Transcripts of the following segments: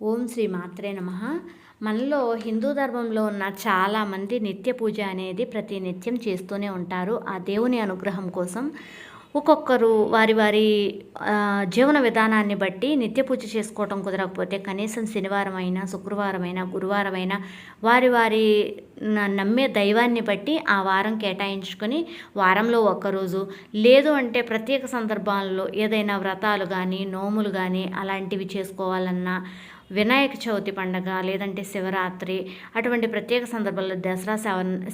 ఓం శ్రీ మాత్రే నమ. మనలో హిందూ ధర్మంలో ఉన్న చాలామంది నిత్య పూజ అనేది ప్రతి నిత్యం చేస్తూనే ఉంటారు. ఆ దేవుని అనుగ్రహం కోసం ఒక్కొక్కరు వారి వారి జీవన విధానాన్ని బట్టి నిత్య పూజ చేసుకోవటం కుదరకపోతే కనీసం శనివారం అయినా శుక్రవారం అయినా గురువారం అయినా వారి వారి నమ్మే దైవాన్ని బట్టి ఆ వారం కేటాయించుకొని వారంలో ఒక్కరోజు లేదు అంటే ప్రత్యేక సందర్భాల్లో ఏదైనా వ్రతాలు కానీ నోములు కానీ అలాంటివి చేసుకోవాలన్నా వినాయక చవితి పండగ లేదంటే శివరాత్రి అటువంటి ప్రత్యేక సందర్భాల్లో దసరా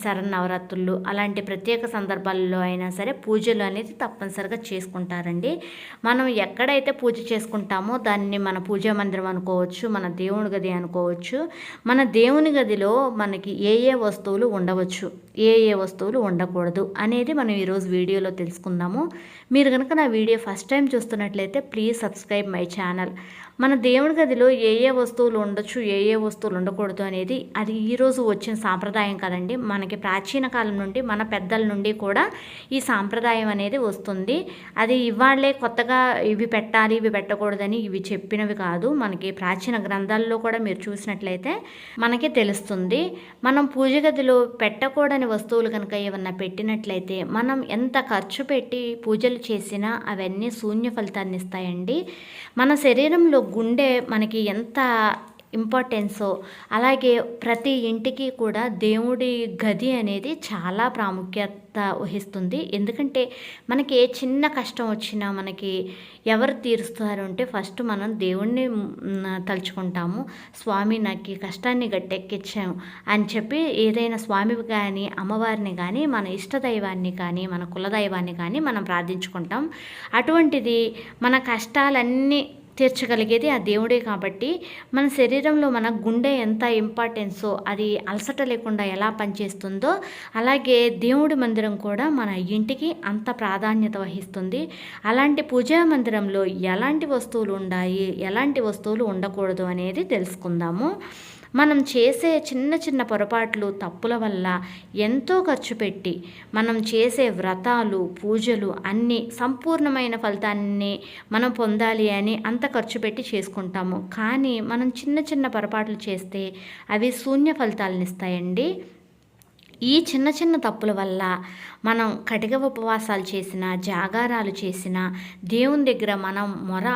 శవన్ నవరాత్రులు అలాంటి ప్రత్యేక సందర్భాల్లో అయినా సరే పూజలు అనేది తప్పనిసరిగా చేసుకుంటారండి. మనం ఎక్కడైతే పూజ చేసుకుంటామో దాన్ని మన పూజా మందిరం అనుకోవచ్చు మన దేవుని గది అనుకోవచ్చు మన దేవుని గదిలో మనకి ఏ ఏ వస్తువులు ఉండవచ్చు ఏ ఏ వస్తువులు ఉండకూడదు అనేది మనం ఈరోజు వీడియోలో తెలుసుకుందాము. మీరు కనుక నా వీడియో ఫస్ట్ టైం చూస్తున్నట్లయితే ప్లీజ్ సబ్స్క్రైబ్ మై ఛానల్. మన దేవుని గదిలో ఏ ఏ వస్తువులు ఉండొచ్చు ఏ ఏ వస్తువులు ఉండకూడదు అనేది అది ఈరోజు వచ్చిన సాంప్రదాయం కదండి. మనకి ప్రాచీన కాలం నుండి మన పెద్దల నుండి కూడా ఈ సాంప్రదాయం అనేది వస్తుంది. అది ఇవాళ్ళే కొత్తగా ఇవి పెట్టాలి ఇవి పెట్టకూడదని ఇవి చెప్పినవి కాదు. మనకి ప్రాచీన గ్రంథాల్లో కూడా మీరు చూసినట్లయితే మనకి తెలుస్తుంది. మనం పూజ గదిలో పెట్టకూడని వస్తువులు కనుక ఏమన్నా పెట్టినట్లయితే మనం ఎంత ఖర్చు పెట్టి పూజలు చేసినా అవన్నీ శూన్య ఫలితాన్ని ఇస్తాయండి. మన శరీరంలో గుండె మనకి ఎంత ఇంపార్టెన్సో అలాగే ప్రతి ఇంటికి కూడా దేవుడి గది అనేది చాలా ప్రాముఖ్యత వహిస్తుంది. ఎందుకంటే మనకి ఏ చిన్న కష్టం వచ్చినా మనకి ఎవరు తీరుస్తారు అంటే ఫస్ట్ మనం దేవుణ్ణి తలుచుకుంటాము. స్వామి నాకు ఈ కష్టాన్ని గట్టెక్కించాము అని చెప్పి ఏదైనా స్వామి కానీ అమ్మవారిని కానీ మన ఇష్టదైవాన్ని కానీ మన కులదైవాన్ని కానీ మనం ప్రార్థించుకుంటాం. అటువంటిది మన కష్టాలన్నీ తీర్చగలిగేది ఆ దేవుడే కాబట్టి మన శరీరంలో మన గుండె ఎంత ఇంపార్టెన్సో అది అలసట లేకుండా ఎలా పనిచేస్తుందో అలాగే దేవుడి మందిరం కూడా మన ఇంటికి అంత ప్రాధాన్యత వహిస్తుంది. అలాంటి పూజా మందిరంలో ఎలాంటి వస్తువులు ఉండాలి ఎలాంటి వస్తువులు ఉండకూడదు అనేది తెలుసుకుందాము. మనం చేసే చిన్న చిన్న పొరపాట్లు తప్పుల వల్ల ఎంతో ఖర్చు పెట్టి మనం చేసే వ్రతాలు పూజలు అన్నీ సంపూర్ణమైన ఫలితాన్ని మనం పొందాలి అని అంత ఖర్చు పెట్టి చేసుకుంటాము. కానీ మనం చిన్న చిన్న పొరపాట్లు చేస్తే అవి శూన్య ఫలితాలను ఇస్తాయండి ఈ చిన్న చిన్న తప్పుల వల్ల మనం కటిక ఉపవాసాలు చేసిన జాగారాలు చేసినా దేవుని దగ్గర మనం మొర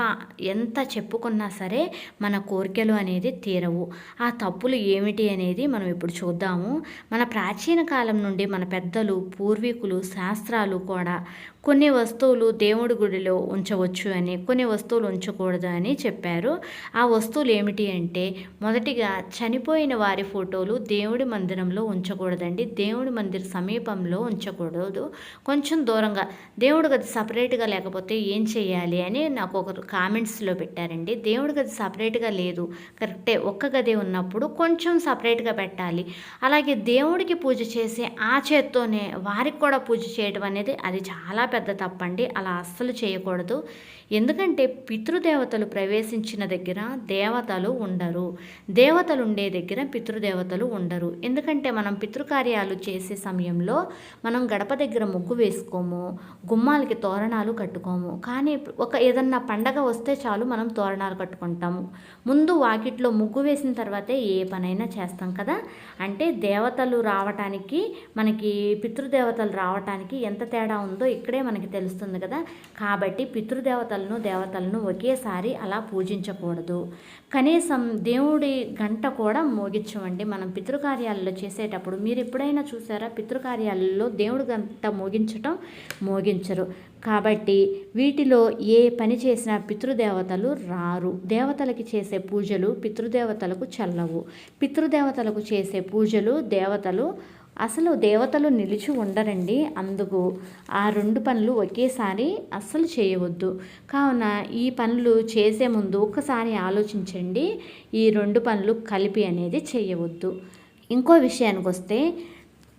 ఎంత చెప్పుకున్నా సరే మన కోరికలు అనేది తీరవు. ఆ తప్పులు ఏమిటి అనేది మనం ఇప్పుడు చూద్దాము. మన ప్రాచీన కాలం నుండి మన పెద్దలు పూర్వీకులు శాస్త్రాలు కూడా కొన్ని వస్తువులు దేవుడి గుడిలో ఉంచవచ్చు అని కొన్ని వస్తువులు ఉంచకూడదు అని చెప్పారు. ఆ వస్తువులు ఏమిటి అంటే మొదటిగా చనిపోయిన వారి ఫోటోలు దేవుడి మందిరంలో ఉంచకూడదండి. దేవుడి మందిర సమీపంలో ఉంచకూడదు. కొంచెం దూరంగా. దేవుడి గది సపరేట్గా లేకపోతే ఏం చేయాలి అని నాకు ఒకరు కామెంట్స్లో పెట్టారండి. దేవుడి గది సపరేట్గా లేదు. కరెక్టే ఒక్క గది ఉన్నప్పుడు కొంచెం సపరేట్గా పెట్టాలి. అలాగే దేవుడికి పూజ చేసి ఆ చేత్తోనే వారికి కూడా పూజ చేయడం అనేది అది చాలా పెద్ద తప్పండి. అలా అస్సలు చేయకూడదు. ఎందుకంటే పితృదేవతలు ప్రవేశించిన దగ్గర దేవతలు ఉండరు. దేవతలు ఉండే దగ్గర పితృదేవతలు ఉండరు. ఎందుకంటే మనం పితృకార్యాలు చేసే సమయంలో మనం గడప దగ్గర ముగ్గు వేసుకోము గుమ్మాలకి తోరణాలు కట్టుకోము. కానీ ఒక ఏదన్నా పండగ వస్తే చాలు మనం తోరణాలు కట్టుకుంటాము. ముందు వాకిట్లో ముగ్గు వేసిన తర్వాతే ఏ పనైనా చేస్తాం కదా? అంటే దేవతలు రావటానికి మనకి పితృదేవతలు రావటానికి ఎంత తేడా ఉందో ఇక్కడే మనకి తెలుస్తుంది కదా? కాబట్టి పితృదేవతలను దేవతలను ఒకేసారి అలా పూజించకూడదు. కనీసం దేవుడి గంట కూడా మోగించమండి. మనం పితృకార్యాలలో చేసేటప్పుడు మీరు ఎప్పుడైనా చూసారా? పితృకార్యాలలో దేవుడి అంతా మోగించటం మోగించరు. కాబట్టి వీటిలో ఏ పని చేసినా పితృదేవతలు రారు. దేవతలకి చేసే పూజలు పితృదేవతలకు చల్లవు. పితృదేవతలకు చేసే పూజలు దేవతలు అసలు దేవతలు నిలిచి ఉండరండి. అందుకు ఆ రెండు పనులు ఒకేసారి అస్సలు చేయవద్దు. కావున ఈ పనులు చేసే ముందు ఒకసారి ఆలోచించండి. ఈ రెండు పనులు కలిపి అనేది చేయవద్దు. ఇంకో విషయానికి వస్తే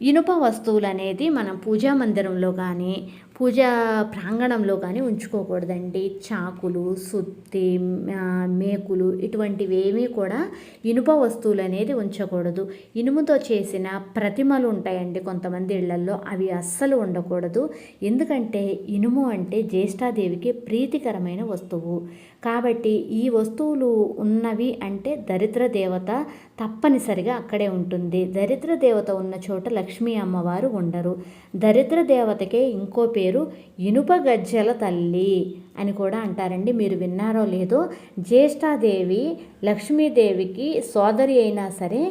ఇనుప వస్తువులు అనేది మనం పూజా మందిరంలో కానీ పూజా ప్రాంగణంలో కానీ ఉంచుకోకూడదండి. చాకులు సుత్తి మేకులు ఇటువంటివి ఏమీ కూడా ఇనుప వస్తువులు అనేది ఉంచకూడదు. ఇనుముతో చేసిన ప్రతిమలు ఉంటాయండి కొంతమంది ఇళ్ళల్లో. అవి అస్సలు ఉండకూడదు. ఎందుకంటే ఇనుము అంటే జ్యేష్ఠాదేవికి ప్రీతికరమైన వస్తువు. కాబట్టి ఈ వస్తువులు ఉన్నవి అంటే దరిద్ర దేవత తప్పనిసరిగా అక్కడే ఉంటుంది. దరిద్ర దేవత ఉన్న చోట లక్ష్మీ అమ్మవారు ఉండరు. దరిద్ర దేవతకే ఇంకో పేరు పేరు ఇనుప గజ్జల తల్లి అని కూడా అంటారండి. మీరు విన్నారో లేదో జ్యేష్ఠాదేవి లక్ష్మీదేవికి సోదరి అయినా సరే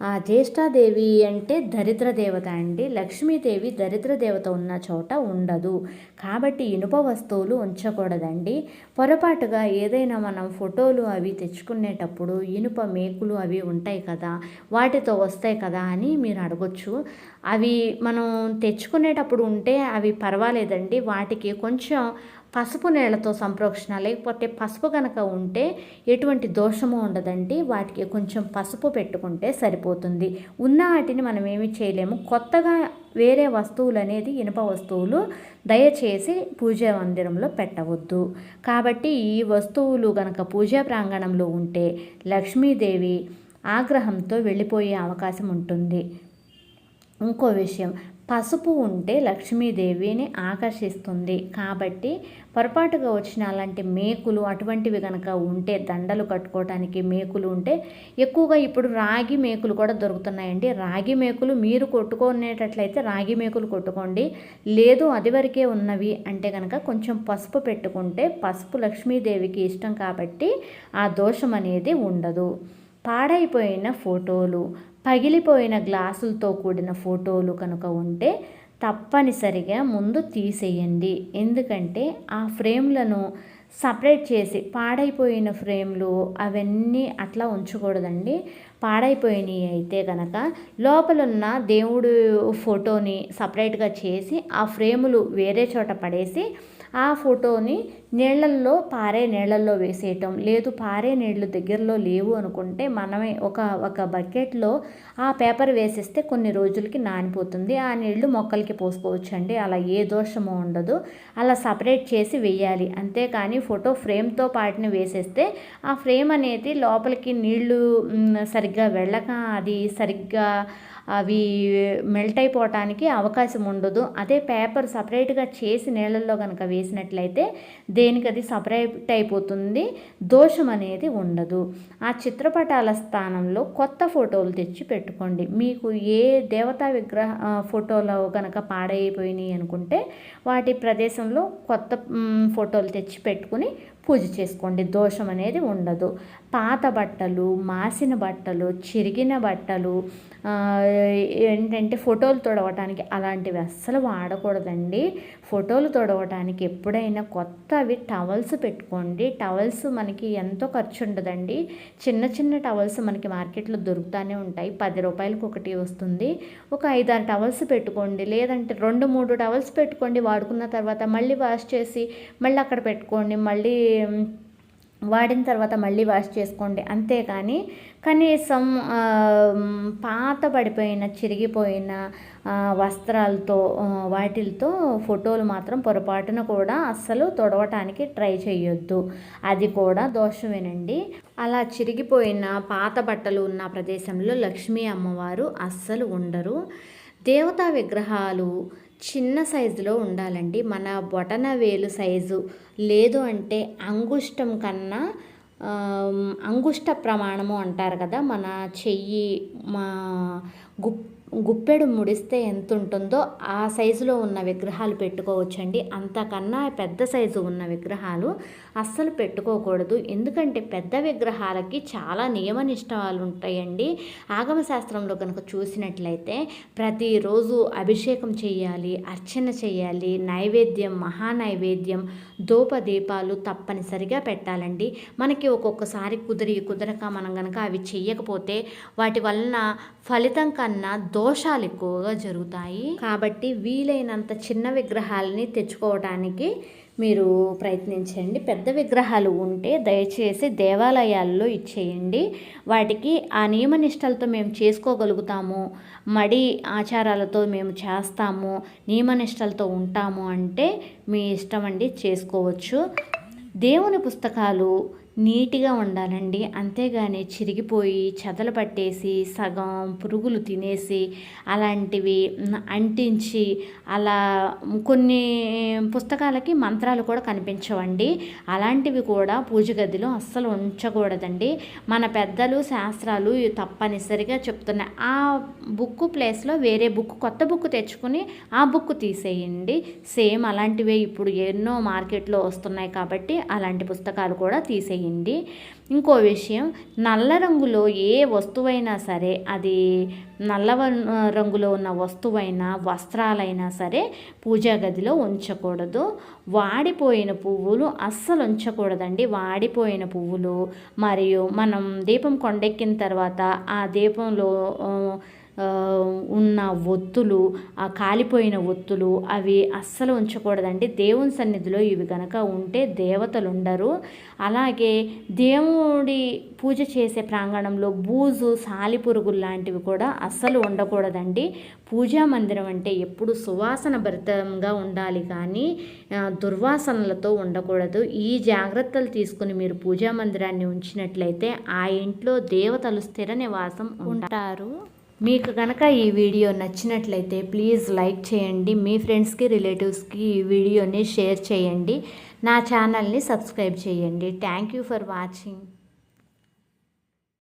ఆ జ్యేష్ఠాదేవి అంటే దరిద్ర దేవత అండి. లక్ష్మీదేవి దరిద్ర దేవత ఉన్న చోట ఉండదు. కాబట్టి ఇనుప వస్తువులు ఉంచకూడదండి. పొరపాటుగా ఏదైనా మనం ఫోటోలు అవి తెచ్చుకునేటప్పుడు ఇనుప మేకులు అవి ఉంటాయి కదా వాటితో వస్తాయి కదా అని మీరు అడగొచ్చు. అవి మనం తెచ్చుకునేటప్పుడు ఉంటే అవి పర్వాలేదండి. వాటికి కొంచెం పసుపు నీళ్ళతో సంప్రోక్షణ లేకపోతే పసుపు కనుక ఉంటే ఎటువంటి దోషము ఉండదండి. వాటికి కొంచెం పసుపు పెట్టుకుంటే సరిపోతుంది. ఉన్న వాటిని మనం ఏమి చేయలేము. కొత్తగా వేరే వస్తువులు అనేది ఇనుప వస్తువులు దయచేసి పూజా మందిరంలో పెట్టవద్దు. కాబట్టి ఈ వస్తువులు కనుక పూజా ప్రాంగణంలో ఉంటే లక్ష్మీదేవి ఆగ్రహంతో వెళ్ళిపోయే అవకాశం ఉంటుంది. ఇంకో విషయం పసుపు ఉంటే లక్ష్మీదేవిని ఆకర్షిస్తుంది. కాబట్టి పొరపాటుగా వచ్చిన అలాంటి మేకులు అటువంటివి కనుక ఉంటే దండలు కట్టుకోవడానికి మేకులు ఉంటే ఎక్కువగా ఇప్పుడు రాగి మేకులు కూడా దొరుకుతున్నాయండి. రాగి మేకులు మీరు కొట్టుకునేటట్లయితే రాగి మేకులు కొట్టుకోండి. లేదు అది వరకే ఉన్నవి అంటే కనుక కొంచెం పసుపు పెట్టుకుంటే పసుపు లక్ష్మీదేవికి ఇష్టం కాబట్టి ఆ దోషం అనేది ఉండదు. పాడైపోయిన ఫోటోలు పగిలిపోయిన గ్లాసులతో కూడిన ఫోటోలు కనుక ఉంటే తప్పనిసరిగా ముందు తీసేయండి. ఎందుకంటే ఆ ఫ్రేమ్లను సపరేట్ చేసి పాడైపోయిన ఫ్రేమ్లు అవన్నీ అట్లా ఉంచకూడదండి. పాడైపోయినాయి అయితే కనుక లోపలున్న దేవుడు ఫోటోని సపరేట్గా చేసి ఆ ఫ్రేములు వేరే చోట పడేసి ఆ ఫోటోని నీళ్ళల్లో పారే నీళ్ళల్లో వేసేయటం. లేదు పారే నీళ్ళు దగ్గరలో లేవు అనుకుంటే మనమే ఒక ఒక బకెట్లో ఆ పేపర్ వేసేస్తే కొన్ని రోజులకి నానిపోతుంది. ఆ నీళ్ళు మొక్కలకి పోసుకోవచ్చండి. అలా ఏ దోషము ఉండదు. అలా సపరేట్ చేసి వేయాలి. అంతేకాని ఫోటో ఫ్రేమ్తో పాటిని వేసేస్తే ఆ ఫ్రేమ్ అనేది లోపలికి నీళ్ళు సరిగ్గా వెళ్ళక అది సరిగ్గా అవి మెల్ట్ అయిపోవటానికి అవకాశం ఉండదు. అదే పేపర్ సపరేట్గా చేసి నీళ్ళల్లో కనుక వేసినట్లయితే దేనికి అది సపరేట్ అయిపోతుంది? దోషం అనేది ఉండదు. ఆ చిత్రపటాల స్థానంలో కొత్త ఫోటోలు తెచ్చి పెట్టుకోండి. మీకు ఏ దేవతా విగ్రహ ఫోటోలు కనుక పాడైపోయినాయి అనుకుంటే వాటి ప్రదేశంలో కొత్త ఫోటోలు తెచ్చి పెట్టుకుని పూజ చేసుకోండి దోషం అనేది ఉండదు. పాత బట్టలు మాసిన బట్టలు చిరిగిన బట్టలు ఏంటంటే ఫోటోలు తొడవటానికి అలాంటివి అస్సలు వాడకూడదండి. ఫోటోలు తొడవటానికి ఎప్పుడైనా కొత్తవి టవల్స్ పెట్టుకోండి. టవల్స్ మనకి ఎంతో ఖర్చు ఉండదండి చిన్న చిన్న టవల్స్ మనకి మార్కెట్లో దొరుకుతూనే ఉంటాయి. పది రూపాయలకు ఒకటి వస్తుంది. ఒక ఐదారు టవల్స్ పెట్టుకోండి. లేదంటే రెండు మూడు టవల్స్ పెట్టుకోండి. వాడుకున్న తర్వాత మళ్ళీ వాష్ చేసి మళ్ళీ అక్కడ పెట్టుకోండి. మళ్ళీ వాడిన తర్వాత మళ్ళీ వాష్ చేసుకోండి అంతేకాని కనీసం పాత పడిపోయిన చిరిగిపోయిన వస్త్రాలతో వాటిలతో ఫోటోలు మాత్రం పొరపాటున కూడా అస్సలు తొడవటానికి ట్రై చేయొద్దు అది కూడా దోషమేనండి. అలా చిరిగిపోయిన పాత బట్టలు ఉన్న ప్రదేశంలో లక్ష్మీ అమ్మవారు అస్సలు ఉండరు. దేవతా విగ్రహాలు చిన్న సైజులో ఉండాలండి. మన బొటన వేలు సైజు లేదు అంటే అంగుష్టం కన్నా అంగుష్ట ప్రమాణము అంటారు కదా మన చెయ్యి మా గుప్ గుప్పెడు ముడిస్తే ఎంత ఉంటుందో ఆ సైజులో ఉన్న విగ్రహాలు పెట్టుకోవచ్చండి. అంతకన్నా పెద్ద సైజు ఉన్న విగ్రహాలు అస్సలు పెట్టుకోకూడదు. ఎందుకంటే పెద్ద విగ్రహాలకి చాలా నియమ నిష్టలు ఉంటాయండి ఆగమ శాస్త్రంలో కనుక చూసినట్లయితే ప్రతిరోజు అభిషేకం చేయాలి అర్చన చేయాలి నైవేద్యం మహా నైవేద్యం ధూపదీపాలు తప్పనిసరిగా పెట్టాలండి. మనకి ఒక్కొక్కసారి కుదిరి కుదరక మనం కనుక అవి చేయకపోతే వాటి వలన ఫలితం కన్నా దోషాలు ఎక్కువగా జరుగుతాయి. కాబట్టి వీలైనంత చిన్న విగ్రహాలని తెచ్చుకోవడానికి మీరు ప్రయత్నించండి. పెద్ద విగ్రహాలు ఉంటే దయచేసి దేవాలయాల్లో ఇచ్చేయండి. వాటికి ఆ నియమనిష్టలతో మేము చేసుకోగలుగుతాము. మడి ఆచారాలతో మేము చేస్తాము. నియమనిష్టలతో ఉంటాము అంటే మీ ఇష్టం అండి చేసుకోవచ్చు. దేవుని పుస్తకాలు నీట్గా ఉండాలండి. అంతేగాని చిరిగిపోయి చెదలు పట్టేసి సగం పురుగులు తినేసి అలాంటివి అంటించి అలా కొన్ని పుస్తకాలకి మంత్రాలు కూడా కనిపించవండి. అలాంటివి కూడా పూజ గదిలో అస్సలు ఉంచకూడదండి. మన పెద్దలు శాస్త్రాలు తప్పనిసరిగా చెప్తున్నాయి ఆ బుక్ ప్లేస్లో వేరే బుక్ కొత్త బుక్ తెచ్చుకుని ఆ బుక్ తీసేయండి. సేమ్ అలాంటివే ఇప్పుడు ఎన్నో మార్కెట్లో వస్తున్నాయి కాబట్టి అలాంటి పుస్తకాలు కూడా తీసేయండి. చేయండి. ఇంకో విషయం నల్ల రంగులో ఏ వస్తువైనా సరే అది నల్ల రంగులో ఉన్న వస్తువైనా వస్త్రాలైనా సరే పూజా గదిలో ఉంచకూడదు. వాడిపోయిన పువ్వులు అస్సలు ఉంచకూడదండి. వాడిపోయిన పువ్వులు మరియు మనం దీపం కొండెక్కిన తర్వాత ఆ దీపంలో ఉన్న ఒత్తులు ఆ కాలిపోయిన ఒత్తులు అవి అస్సలు ఉంచకూడదండి. దేవుని సన్నిధిలో ఇవి కనుక ఉంటే దేవతలు ఉండరు అలాగే దేవుడి పూజ చేసే ప్రాంగణంలో బూజు సాలిపురుగులు లాంటివి కూడా అస్సలు ఉండకూడదండి. పూజా మందిరం అంటే ఎప్పుడు సువాసన భరితంగా ఉండాలి కానీ దుర్వాసనలతో ఉండకూడదు. ఈ జాగ్రత్తలు తీసుకుని మీరు పూజా మందిరాన్ని ఉంచినట్లయితే ఆ ఇంట్లో దేవతలు స్థిర నివాసం ఉంటారు. మీకు కనుక ఈ వీడియో నచ్చినట్లయితే ప్లీజ్ లైక్ చేయండి మీ ఫ్రెండ్స్కి రిలేటివ్స్కి ఈ వీడియోని షేర్ చేయండి నా ఛానల్ని సబ్స్క్రైబ్ చేయండి. Thank you for watching.